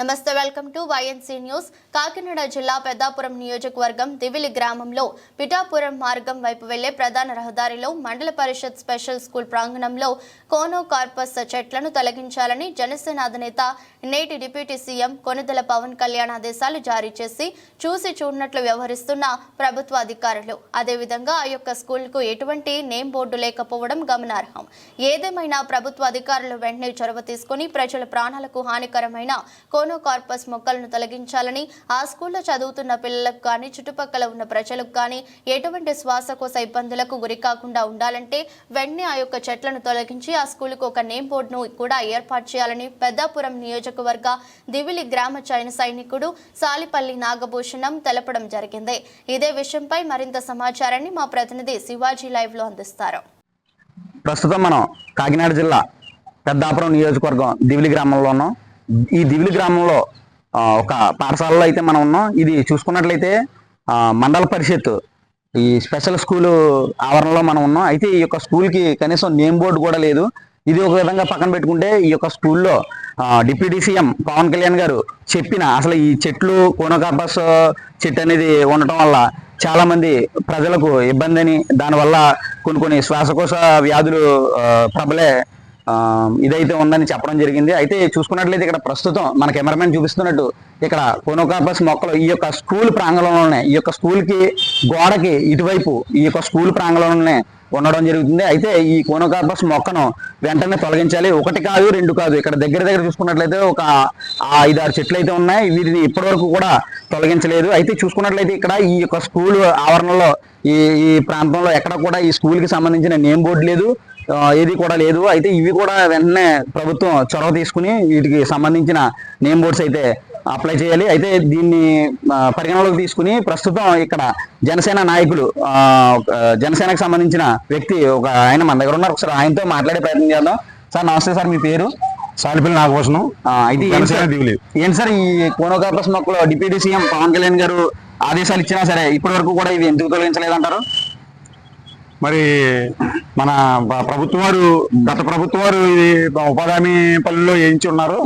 నమస్తే welcome to YNC news Kakinada జిల్లా పెద్దాపురం నియోజకవర్గం దివిలి గ్రామంలో పిఠాపురం మార్గం వైపు వెళ్ళే ప్రధాన రహదారిలో మండల పరిషత్ స్పెషల్ స్కూల్ ప్రాంగణంలో కోనో కార్పస్ చెట్లను తొలగించాలని జనసేన అధినేత నేటి డిప్యూటీ సీఎం కొనుదల పవన్ కళ్యాణ్ ఆదేశాలు జారీ చేసి చూసి చూడనట్లు వ్యవహరిస్తున్న ప్రభుత్వ అధికారులు. అదేవిధంగా ఆ యొక్క స్కూల్కు ఎటువంటి నేమ్ బోర్డు లేకపోవడం గమనార్హం. ఏదేమైనా ప్రభుత్వ అధికారులు వెంటనే చొరవ తీసుకుని ప్రజల ప్రాణాలకు హానికరమైన కోన మోనోకార్పస్ మొక్కలను తొలగించాలని ఆ స్కూల్లో చదువుతున్న పిల్లలకు కానీ చుట్టుపక్కల ఉన్న ప్రజలకు కానీ ఎటువంటి శ్వాసకోశ ఇబ్బందులకు గురి కాకుండా ఉండాలంటే వెంటనే ఆ యొక్క చెట్లను తొలగించి ఆ స్కూలుకు ఒక నేమ్ బోర్డును కూడా ఏర్పాటు చేయాలని పెద్దాపురం నియోజకవర్గ దివిలి గ్రామ చైన సైనికుడు సాలిపల్లి నాగభూషణం తెలపడం జరిగింది. ఇదే విషయంపై మరింత సమాచారాన్ని మా ప్రతినిధి శివాజీ లైవ్లో అందిస్తారు. ప్రస్తుతం మనం కాకినాడ జిల్లా పెద్దాపురం నియోజకవర్గం దివిలి గ్రామంలో ఉన్నాం ఈ దివిలి గ్రామంలో ఒక పాఠశాలలో అయితే మనం ఉన్నాం. ఇది చూసుకున్నట్లయితే మండల పరిషత్ ఈ స్పెషల్ స్కూల్ ఆవరణలో మనం ఉన్నాం. అయితే ఈ యొక్క స్కూల్కి కనీసం నేమ్ బోర్డు కూడా లేదు. ఇది ఒక విధంగా పక్కన పెట్టుకుంటే ఈ యొక్క స్కూల్లో డిప్యూటీ సీఎం పవన్ కళ్యాణ్ గారు చెప్పిన అసలు ఈ చెట్లు కోనకాపస్ చెట్టు అనేది ఉండటం వల్ల చాలా మంది ప్రజలకు ఇబ్బంది అని దానివల్ల కొన్ని కొన్ని శ్వాసకోశ వ్యాధులు ప్రబలే ఇదైతే ఉందని చెప్పడం జరిగింది. అయితే చూసుకున్నట్లయితే ఇక్కడ ప్రస్తుతం మన కెమెరామెన్ చూపిస్తున్నట్టు ఇక్కడ కోనోకాపస్ మొక్కలు ఈ యొక్క స్కూల్ ప్రాంగణంలోనే ఈ యొక్క స్కూల్కి గోడకి ఇటువైపు ఈ యొక్క స్కూల్ ప్రాంగణంలోనే ఉండడం జరుగుతుంది. అయితే ఈ కోనోకాపస్ మొక్కను వెంటనే తొలగించాలి. ఒకటి కాదు రెండు కాదు. ఇక్కడ దగ్గర దగ్గర చూసుకున్నట్లయితే ఒక ఐదు ఐదారు చెట్లు అయితే ఉన్నాయి. వీటిని ఇప్పటివరకు కూడా తొలగించలేదు. అయితే చూసుకున్నట్లయితే ఇక్కడ ఈ యొక్క స్కూల్ ఆవరణలో ఈ ఈ ప్రాంతంలో ఎక్కడ కూడా ఈ స్కూల్కి సంబంధించిన నేమ్ బోర్డు లేదు. ఏది కూడా లేదు. అయితే ఇవి కూడా వెంటనే ప్రభుత్వం చొరవ తీసుకుని వీటికి సంబంధించిన నేమ్ బోర్డ్స్ అయితే అప్లై చేయాలి. అయితే దీన్ని పరిగణలోకి తీసుకుని ప్రస్తుతం ఇక్కడ జనసేన నాయకులు జనసేనకు సంబంధించిన వ్యక్తి ఒక ఆయన మన దగ్గర ఉన్నారు. ఒకసారి ఆయనతో మాట్లాడే ప్రయత్నం చేద్దాం. సార్ నమస్తే సార్ మీ పేరు? సాలిపల్లి నాగభూషణం. అయితే ఏంటి సార్- దిగులు ఏంటి సార్ ఈ కోనోకాపస్ మొక్కలు డిప్యూటీ సీఎం పవన్ కళ్యాణ్ గారు ఆదేశాలు ఇచ్చినా సరే ఇప్పటి వరకు కూడా ఇవి ఎందుకు తొలగించలేదంటారు? మరి మన ప్రభుత్వం వారు గత ప్రభుత్వం వారు ఇది ఉపాధి హామీ పల్లెల్లో వేయించి ఉన్నారు.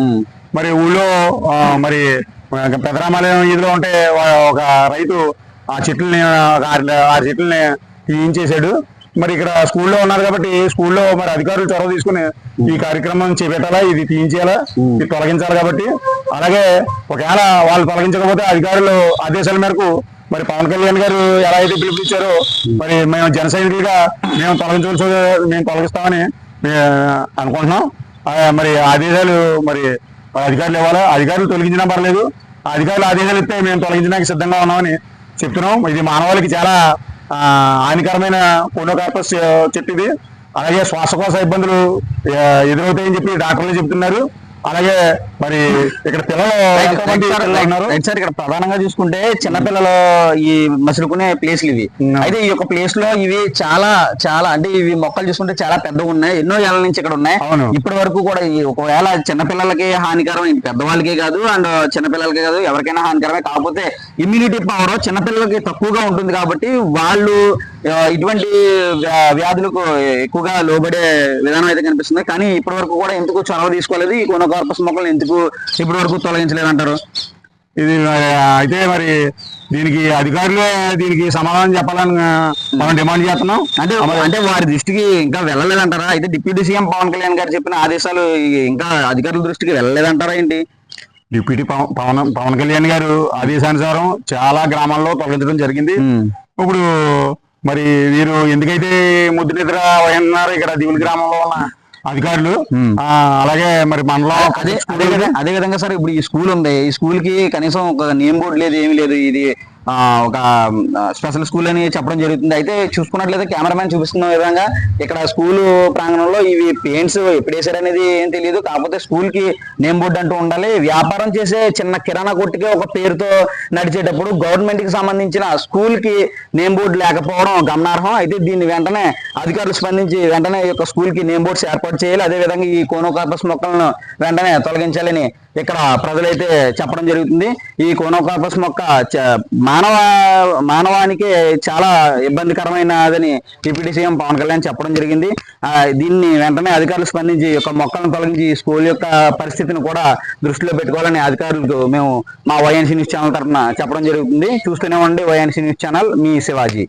మరి ఊళ్ళో ఆ, మరి పెదరామాలయం ఇదిలో ఉంటే ఒక రైతు ఆ చెట్లని ఆరు చెట్లని తీయించేశాడు మరి ఇక్కడ స్కూల్లో ఉన్నారు కాబట్టి స్కూల్లో మరి అధికారులు చొరవ తీసుకుని ఈ కార్యక్రమం చేపట్టాలా? ఇది తీయించేయాలా? ఇది తొలగించాలి కాబట్టి? అలాగే ఒకవేళ వాళ్ళు తొలగించకపోతే అధికారులు ఆదేశాల మేరకు మరి పవన్ కళ్యాణ్ గారు ఎలా అయితే పిలిపించారో మరి మేము జన సైనికులుగా మేము తొలగించవలసి మేము తొలగిస్తామని అనుకుంటున్నాం. మరి ఆదేశాలు మరి అధికారులు ఇవ్వాలా? అధికారులు తొలగించినా పర్లేదు. అధికారులు ఆదేశాలు ఇస్తే మేము తొలగించడానికి సిద్ధంగా ఉన్నామని చెప్తున్నాం. ఇది మానవాళికి చాలా హానికరమైన కోనోకార్పస్ చెట్టు ఇది. అలాగే శ్వాసకోశ ఇబ్బందులు ఎదురవుతాయని చెప్పి డాక్టర్లు చెప్తున్నారు. అలాగే మరి ఇక్కడ పిల్లలు ఉన్నారు? సార్ ఇక్కడ ప్రధానంగా చూసుకుంటే చిన్నపిల్లలు ఈ మసులుకునే ప్లేస్లు ఇవి. ఉమ్. అయితే ఈ యొక్క ప్లేస్లో ఇవి చాలా చాలా అంటే ఇవి మొక్కలు చూసుకుంటే చాలా పెద్దగా ఉన్నాయి. ఎన్నో ఏళ్ళ నుంచి ఇక్కడ ఉన్నాయి. ఇప్పటి వరకు కూడా ఈ ఒకవేళ చిన్నపిల్లలకి హానికరం పెద్దవాళ్ళకే కాదు అండ్ చిన్నపిల్లలకే కాదు ఎవరికైనా హానికరమే. కాకపోతే ఇమ్యూనిటీ పవర్ చిన్నపిల్లలకి తక్కువగా ఉంటుంది కాబట్టి వాళ్ళు ఇటువంటి వ్యా- వ్యాధులకు ఎక్కువగా లోబడే విధానం అయితే కనిపిస్తుంది. కానీ ఇప్పటి వరకు కూడా ఎందుకు చొరవ తీసుకోలేదు? ఈ కోనోకార్పస్ మొక్కలను ఎందుకు ఇప్పటి వరకు తొలగించలేదు అంటారు ఇది అయితే మరి దీనికి అధికారులే దీనికి సమాధానం చెప్పాలని మనం డిమాండ్ చేస్తున్నాం. అంటే అంటే వారి దృష్టికి ఇంకా వెళ్ళలేదంటారా? అయితే డిప్యూటీ సీఎం పవన్ కళ్యాణ్ గారు చెప్పిన ఆదేశాలు ఇంకా అధికారుల దృష్టికి వెళ్ళలేదంటారా ఏంటి? డిప్యూటీ పవ- పవన్ పవన్ కళ్యాణ్ గారు ఆదేశానుసారం చాలా గ్రామాల్లో తొలగించడం జరిగింది. ఇప్పుడు మరి వీరు ఎందుకైతే ముద్దు నిద్ర ఉన్నారు ఇక్కడ దివుల గ్రామంలో ఉన్న అధికారులు. ఆ, అలాగే మరి మనలో అదే అదే విధంగా సార్ ఇప్పుడు ఈ స్కూల్ ఉంది. ఈ స్కూల్కి కనీసం ఒక నేమ్ బోర్డు లేదు ఏమీ లేదు. ఇది ఒక స్పెషల్ స్కూల్ అని చెప్పడం జరుగుతుంది. అయితే చూసుకున్నట్లయితే కెమెరామ్యాన్ చూపిస్తున్న విధంగా ఇక్కడ స్కూల్ ప్రాంగణంలో ఇవి పెయింట్స్ ఎప్పుడు ఏం తెలియదు. కాకపోతే స్కూల్కి నేమ్ బోర్డు అంటూ ఉండాలి. వ్యాపారం చేసే చిన్న కిరాణా కొట్టుకి ఒక పేరుతో నడిచేటప్పుడు గవర్నమెంట్కి సంబంధించిన స్కూల్కి నేమ్ బోర్డు లేకపోవడం గమనార్హం. అయితే దీన్ని వెంటనే అధికారులు స్పందించి వెంటనే ఈ యొక్క స్కూల్కి నేమ్ బోర్డ్స్ ఏర్పాటు చేయాలి. అదే విధంగా ఈ కోనోకార్పస్ మొక్కలను వెంటనే తొలగించాలని ఇక్కడ ప్రజలైతే చెప్పడం జరుగుతుంది. ఈ కోనోకాపస్ మొక్క చ- మానవ మానవానికి చాలా ఇబ్బందికరమైనదని డిప్యూటీ సీఎం పవన్ కళ్యాణ్ చెప్పడం జరిగింది. దీన్ని వెంటనే అధికారులు స్పందించి యొక్క మొక్కలను తొలగించి స్కూల్ యొక్క పరిస్థితిని కూడా దృష్టిలో పెట్టుకోవాలని అధికారులకు మేము మా వైఎన్సీ న్యూస్ ఛానల్ తరఫున చెప్పడం జరుగుతుంది. చూస్తూనే ఉండండి వైఎన్సీ న్యూస్ ఛానల్ మీ శివాజీ.